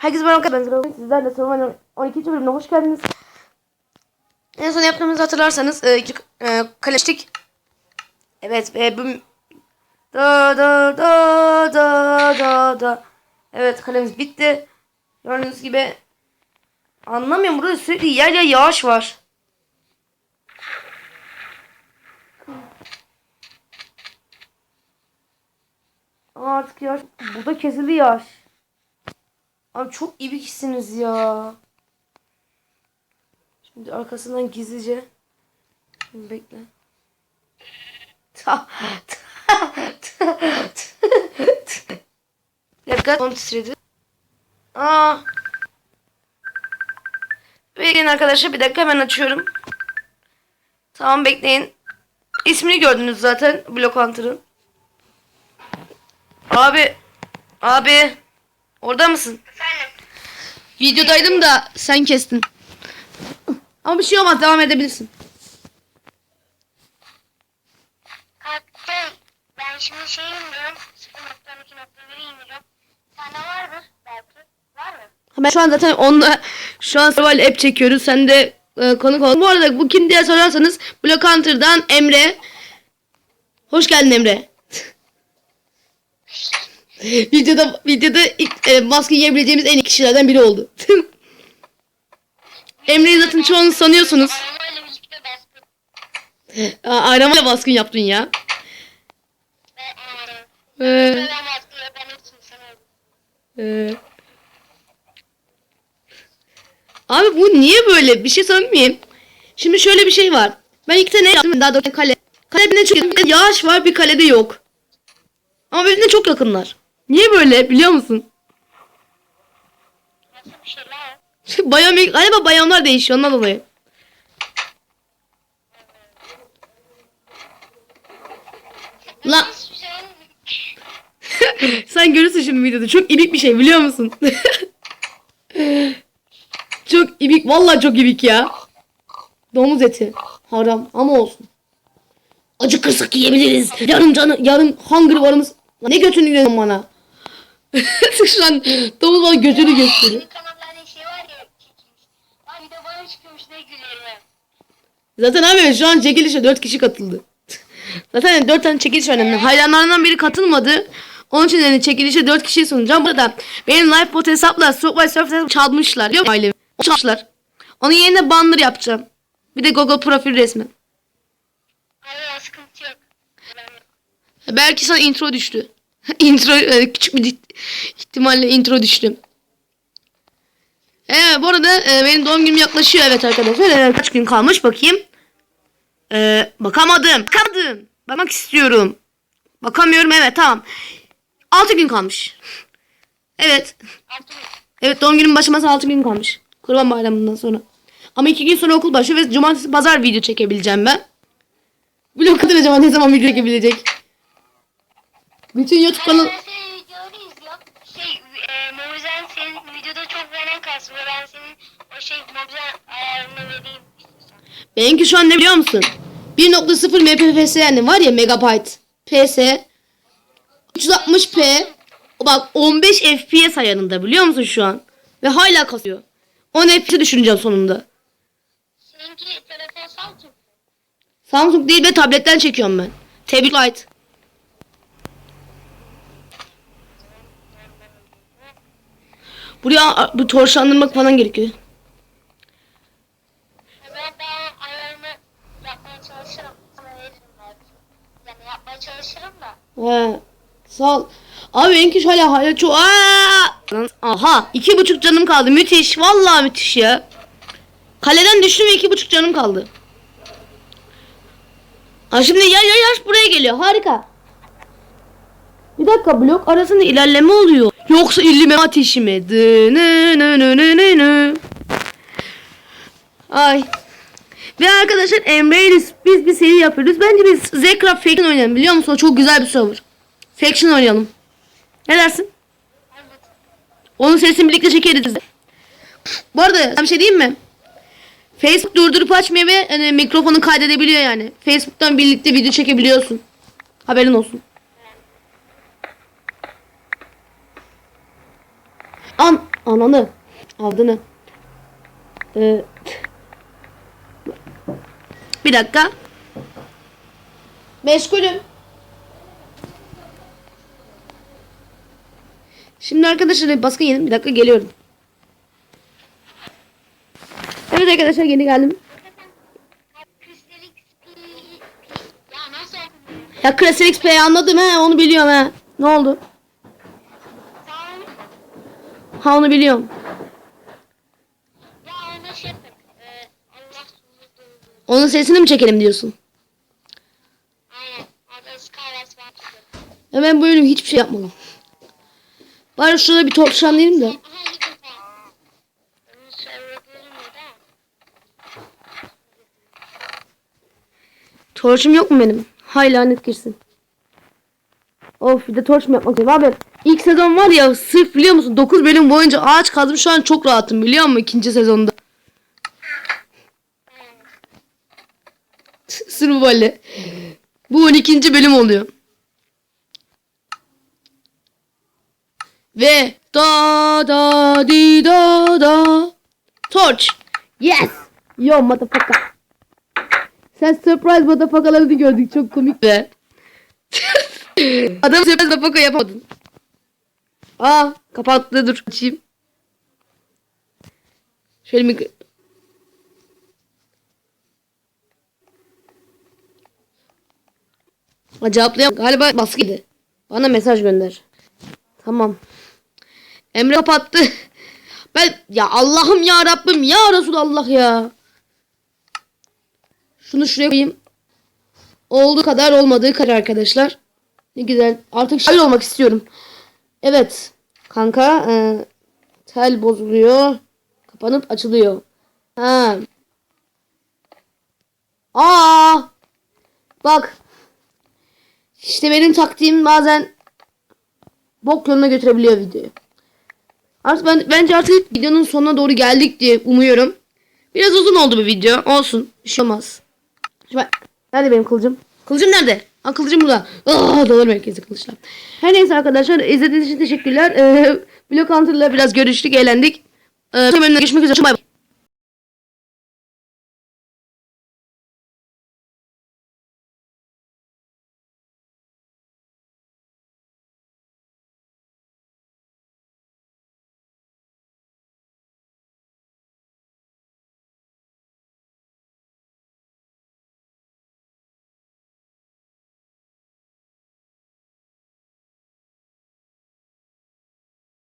Herkese merhaba. Ben Sizlerle Survivor 12. bölümüne hoş geldiniz. En son yaptığımızı hatırlarsanız e, e, kaleştik. Evet ve bu da da da da da da. Evet kalemiz bitti. Gördüğünüz gibi anlamıyorum burada sürekli yer yer yağış var. Artık yağış burada kesildi yağış. Abi çok ibiksiniz ya. Şimdi arkasından gizlice. Şimdi bekle. Ta, ta, ta, ta. Dakika. Son titredi. Aa. Bekleyin arkadaşlar bir dakika hemen açıyorum. Tamam bekleyin. İsmini gördünüz zaten Block Hunter'ın. Abi. Abi. Orada mısın? Videodaydım da sen kestin. Ama bir şey olmaz devam edebilirsin. Kalktım. Ben şimdi şey indiriyorum. 0.12.1'i indiriyorum. Sende vardır belki. Var mı? Ben şu an zaten onunla şu an survival app çekiyoruz. Sen de e, konuk ol. Bu arada bu kim diye sorarsanız Black Hunter'dan Emre. Hoş geldin Emre. videoda videoda ilk e, maske yiyebileceğimiz en iyi kişilerden biri oldu. Emre'yi zaten çoğunuz sanıyorsunuz. Aramayla baskın yaptın ya. Ee. Ee, Abi bu niye böyle? Bir şey söyleyeyim? Şimdi şöyle bir şey var. Ben iki tane yaptım. Daha doğrusu kale. Kalede çok bir yağış var bir kalede yok. Ama birbirine çok yakınlar. Niye böyle biliyor musun? Nasıl bir şey lan? Bayan, galiba bayanlar değişiyor ondan dolayı. La sen görürsün şimdi videoda. Çok ibik bir şey biliyor musun? çok ibik. Vallahi çok ibik ya. Domuz eti. Haram ama olsun. Acıkırsak yiyebiliriz. Yarın canı, yarın hungry varımız. Ne götünü bana? Şu an domuz bana götünü gösteriyor. Kanallarda şey var ya. Abi de bana çıkıyormuş ne gülerim ben. Zaten abi şu an çekilişe 4 kişi katıldı. Zaten 4 tane çekiliş var önemli. Hayranlarından biri katılmadı. Onun için yani çekilişe 4 kişiyi sunacağım. Burada benim live bot hesapla Subway Surf hesabı çalmışlar. Musun ailemi? Çalmışlar. Onun yerine banner yapacağım. Bir de Google profil resmi. Abi sıkıntı yok. Belki sana intro düştü. intro e, küçük bir ihtimalle intro düştü. Evet bu arada e, benim doğum günüm yaklaşıyor evet arkadaşlar. E, kaç gün kalmış bakayım. E, bakamadım. Bakamadım. Bakmak istiyorum. Bakamıyorum evet tamam. 6 gün kalmış. Evet. Evet doğum günüm başlaması 6 gün kalmış. Kurban bayramından sonra. Ama 2 gün sonra okul başlıyor ve cumartesi pazar video çekebileceğim ben. Kadar acaba ne zaman video çekebilecek? Bütün YouTube kanalı... Ben senin videoları izliyorum. Şey, e, Mobizen senin videoda çok beğenen kalsın ve ben senin o şey Mobizen ayarını vereyim. Benimki şu an ne biliyor musun? 1.0 MPFS yani var ya megabyte. PS 360p bak 15 FPS ayarında biliyor musun şu an? Ve hala kasıyor. 10 FPS'e düşüreceğim sonunda. Seninki telefon Samsung. Samsung değil ve tabletten çekiyorum ben. Tablet Lite. Buraya bu torşandırmak falan gerekiyor. He. Sağ ol. Abi benimki hala hala çok... Aa! Aha. iki buçuk canım kaldı. Müthiş. Vallahi müthiş ya. Kaleden düştüm ve iki buçuk canım kaldı. Ha şimdi ya ya yaş buraya geliyor. Harika. Bir dakika blok arasında ilerleme oluyor. Yoksa illime ateşi mi? Ay. Ve arkadaşlar Emre ile biz bir seri yapıyoruz. Bence biz Zcraft Faction oynayalım biliyor musun? O çok güzel bir server. Faction oynayalım. Ne dersin? Evet. Onun sesini birlikte çekeriz. Bu arada bir şey diyeyim mi? Facebook durdurup açmıyor ve hani, mikrofonu kaydedebiliyor yani. Facebook'tan birlikte video çekebiliyorsun. Haberin olsun. An Ananı. Avdını. Ee, bir dakika. Meşgulüm. Şimdi arkadaşlar bir baskın yedim. Bir dakika geliyorum. Evet arkadaşlar yeni geldim. Ya Crystal XP'yi anladım he onu biliyorum he. Ne oldu? Ha onu biliyorum. Ya onda şey. Ee, Allah Onun sesini mi çekelim diyorsun? Aynen. Ya ben bu bölüm hiçbir şey yapmadım. Bari şurada bir torçlanlayayım da. Torçum yok mu benim? Hay lanet girsin. Of bir de torç mu yapmak istiyorum. Abi ilk sezon var ya sırf biliyor musun 9 bölüm boyunca ağaç kazdım şu an çok rahatım biliyor musun ikinci sezonda. Sırf böyle. Bu 12. bölüm oluyor. Ve da da di da da Torch. Yes. Yo motherfucker. Sen surprise motherfucker'larını gördük. Çok komik be. Adam surprise motherfucker yapamadın. Aa kapattı dur açayım. Şöyle mi... Ha, Cevaplayam. Galiba baskıydı. Bana mesaj gönder. Tamam. Emre kapattı. Ben ya Allah'ım ya Rabbim ya Resulallah ya. Şunu şuraya koyayım. Olduğu kadar olmadığı kadar arkadaşlar. Ne güzel. Artık şöyle olmak istiyorum. Evet. Kanka e, tel bozuluyor. Kapanıp açılıyor. Ha. Aa. Bak. İşte benim taktiğim bazen bok yoluna götürebiliyor videoyu. Artık ben bence artık videonun sonuna doğru geldik diye umuyorum. Biraz uzun oldu bu video. Olsun. Bir şey olmaz. Şimdi nerede benim kılıcım? Kılıcım nerede? Ha kılıcım burada. Aa dolar merkezi kılıçlar. Her neyse arkadaşlar izlediğiniz için teşekkürler. Ee, Blok Hunter'la biraz görüştük, eğlendik. Ee, görüşmek üzere. Bye bye.